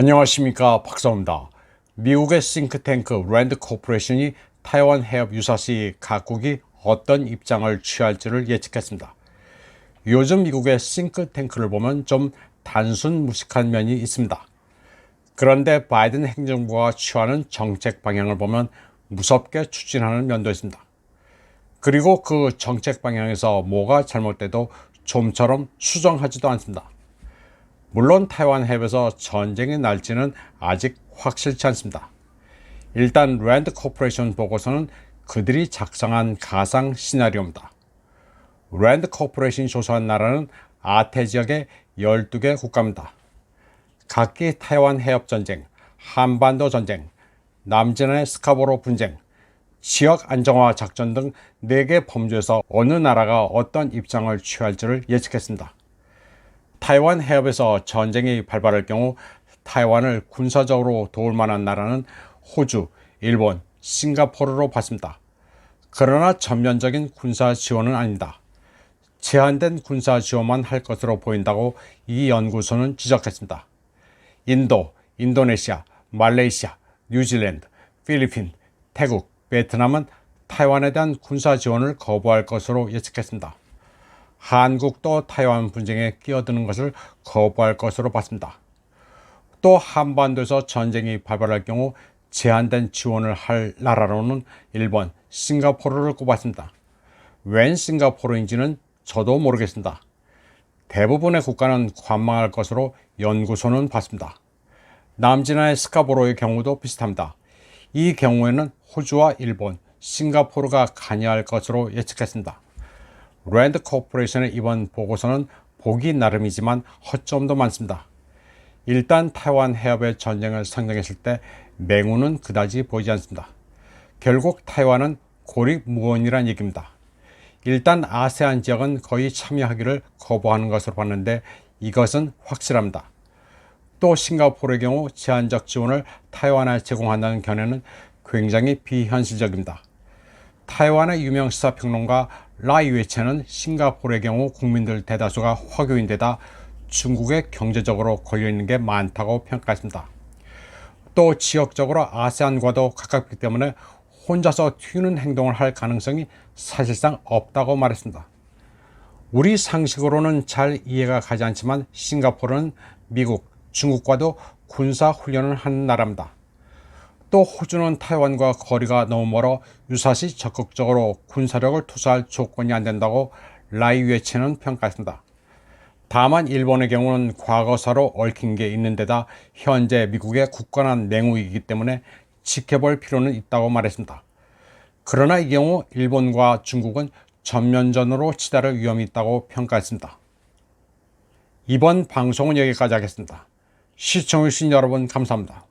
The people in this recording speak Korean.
안녕하십니까 박사입니다. 미국의 싱크탱크 랜드 코퍼레이션이 타이완 해협 유사시 각국이 어떤 입장을 취할지를 예측했습니다. 요즘 미국의 싱크탱크를 보면 좀 단순 무식한 면이 있습니다. 그런데 바이든 행정부가 취하는 정책 방향을 보면 무섭게 추진하는 면도 있습니다. 그리고 그 정책 방향에서 뭐가 잘못돼도 좀처럼 수정하지도 않습니다. 물론 타이완 해협에서 전쟁이 날지는 아직 확실치 않습니다. 일단 랜드 코퍼레이션 보고서는 그들이 작성한 가상 시나리오입니다. 랜드 코퍼레이션이 조사한 나라는 아태 지역의 12개 국가입니다. 각기 타이완 해협 전쟁, 한반도 전쟁, 남진의 스카보로 분쟁, 지역 안정화 작전 등 4개 범주에서 어느 나라가 어떤 입장을 취할지를 예측했습니다. 타이완 해협에서 전쟁이 발발할 경우 타이완을 군사적으로 도울 만한 나라는 호주, 일본, 싱가포르로 봤습니다. 그러나 전면적인 군사 지원은 아니다. 제한된 군사 지원만 할 것으로 보인다고 이 연구소는 지적했습니다. 인도, 인도네시아, 말레이시아, 뉴질랜드, 필리핀, 태국, 베트남은 타이완에 대한 군사 지원을 거부할 것으로 예측했습니다. 한국도 타이완 분쟁에 끼어드는 것을 거부할 것으로 봤습니다. 또 한반도에서 전쟁이 발발할 경우 제한된 지원을 할 나라로는 일본, 싱가포르를 꼽았습니다. 웬 싱가포르인지는 저도 모르겠습니다. 대부분의 국가는 관망할 것으로 연구소는 봤습니다. 남진아의 스카보로의 경우도 비슷합니다. 이 경우에는 호주와 일본, 싱가포르가 관여할 것으로 예측했습니다. 랜드 코퍼레이션의 이번 보고서는 보기 나름이지만 허점도 많습니다. 일단 타이완 해협의 전쟁을 상정했을 때 맹우는 그다지 보이지 않습니다. 결국 타이완은 고립무원이란 얘기입니다. 일단 아세안 지역은 거의 참여하기를 거부하는 것으로 봤는데 이것은 확실합니다. 또 싱가포르의 경우 제한적 지원을 타이완에 제공한다는 견해는 굉장히 비현실적입니다. 타이완의 유명 시사평론가 라이웨체는 싱가포르의 경우 국민들 대다수가 화교인데다 중국에 경제적으로 걸려있는 게 많다고 평가했습니다. 또 지역적으로 아세안과도 가깝기 때문에 혼자서 튀는 행동을 할 가능성이 사실상 없다고 말했습니다. 우리 상식으로는 잘 이해가 가지 않지만 싱가포르는 미국, 중국과도 군사 훈련을 하는 나라입니다. 또 호주는 타이완과 거리가 너무 멀어 유사시 적극적으로 군사력을 투자할 조건이 안 된다고 라이웨체는 평가했습니다. 다만 일본의 경우는 과거사로 얽힌 게 있는 데다 현재 미국의 굳건한 맹우이기 때문에 지켜볼 필요는 있다고 말했습니다. 그러나 이 경우 일본과 중국은 전면전으로 치달을 위험이 있다고 평가했습니다. 이번 방송은 여기까지 하겠습니다. 시청해주신 여러분 감사합니다.